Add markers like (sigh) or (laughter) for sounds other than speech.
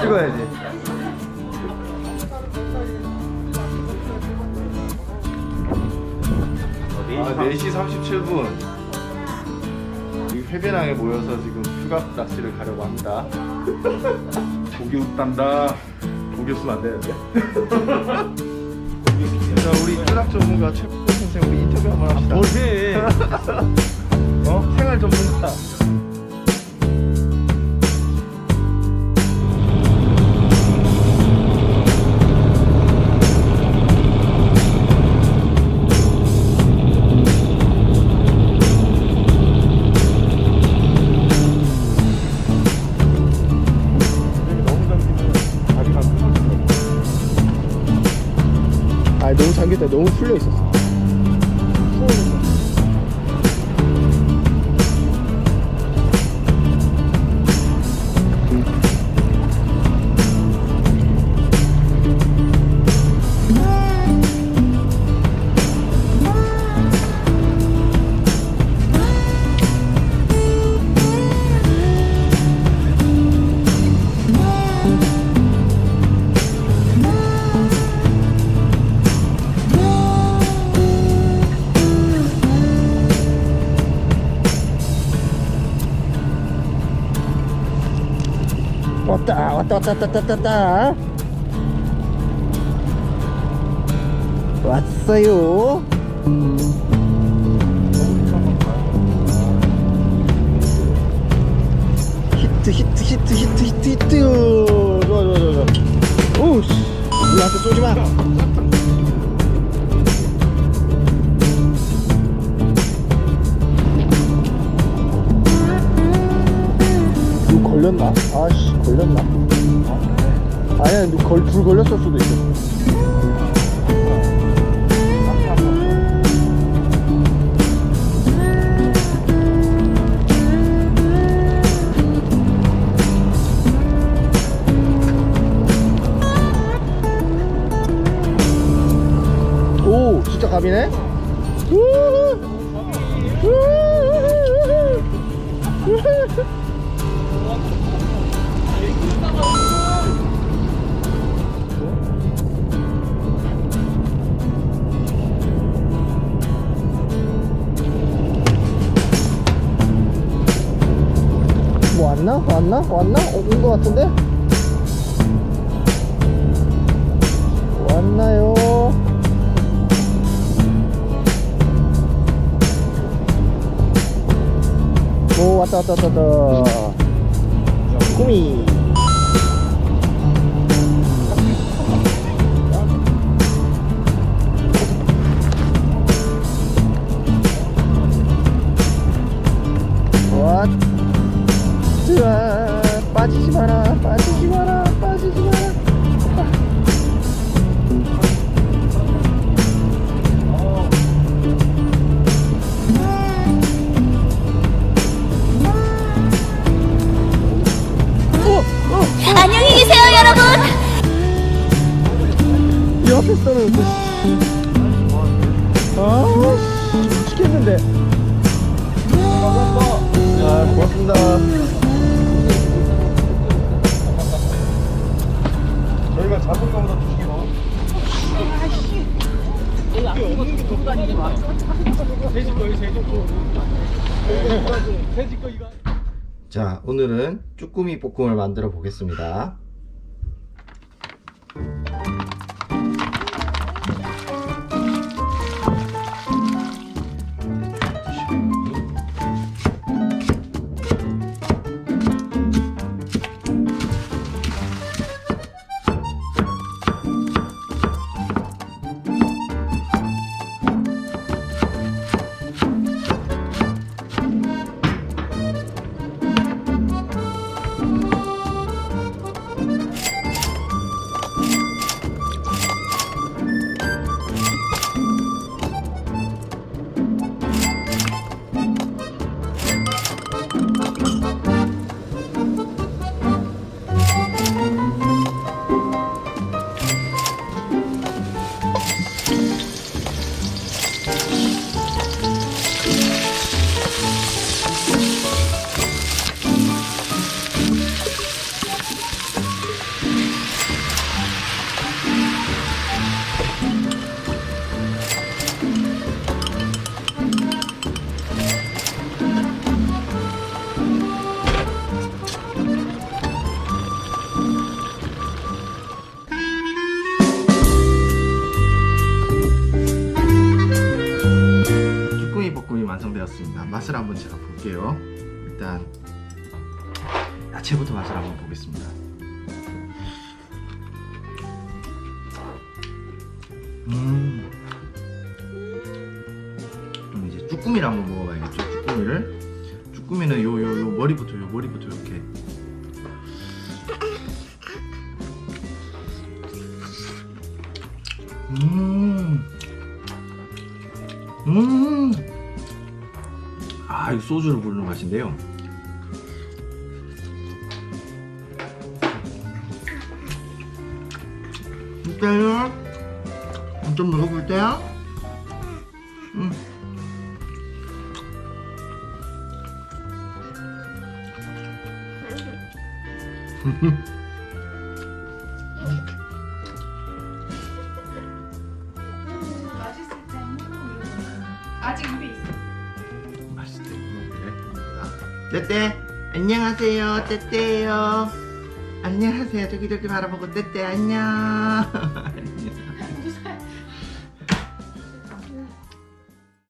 찍어야지. 아, 4시 37분. 지금 해변항에 모여서 지금 휴가 낚시를 가려고 합니다. (laughs) 고기 웃단다. 고기 쓰면 안 되는데. 자, 우리 쭈락 전문가 최국 선생 우리 인터뷰 한번 합시다. 뭐해? (laughs) 어? 생활 전문가. 너무 잠겼다 너무 풀려 있었어 왔다 왔다 왔다 왔다 왔다 왔다 왔어요. 히트 히트 히트 히트 히트 히트. 좋아 좋아 좋아 오우씨. 우리한테 쏘지마. 누 걸렸나? 아씨 걸렸나? 아니야 누 걸, 불 걸렸을 수도 있어 오 진짜 갑이네 우후. 우후. 우후. 뭐 왔나? 왔나? 왔나? 어, 온거 같은데? 왔나요? 오 왔다 왔다 왔다 왔다 꾸미 옆에 서는 그 아, 미치겠는데. 아, 고맙습니다. 저희가 잡은 거보다. 자, 오늘은 쭈꾸미 볶음을 만들어 보겠습니다. 완성되었습니다 맛을 한번 제가 볼게요 일단 야채부터 맛을 한번 보겠습니다 음. 그럼 이제 쭈꾸미를 한번 먹어봐야겠죠 쭈꾸미를 쭈꾸미는 요 요, 요 머리부터 요 머리부터 이렇게 음. 음. 아, 이 소주를 부르는 맛인데요. 볼까요? 좀 먹어볼게요. 음. 맛 떼떼 안녕하세요. 떼떼요. 안녕하세요. 저기 저기 바라보고 떼떼 안녕. (laughs)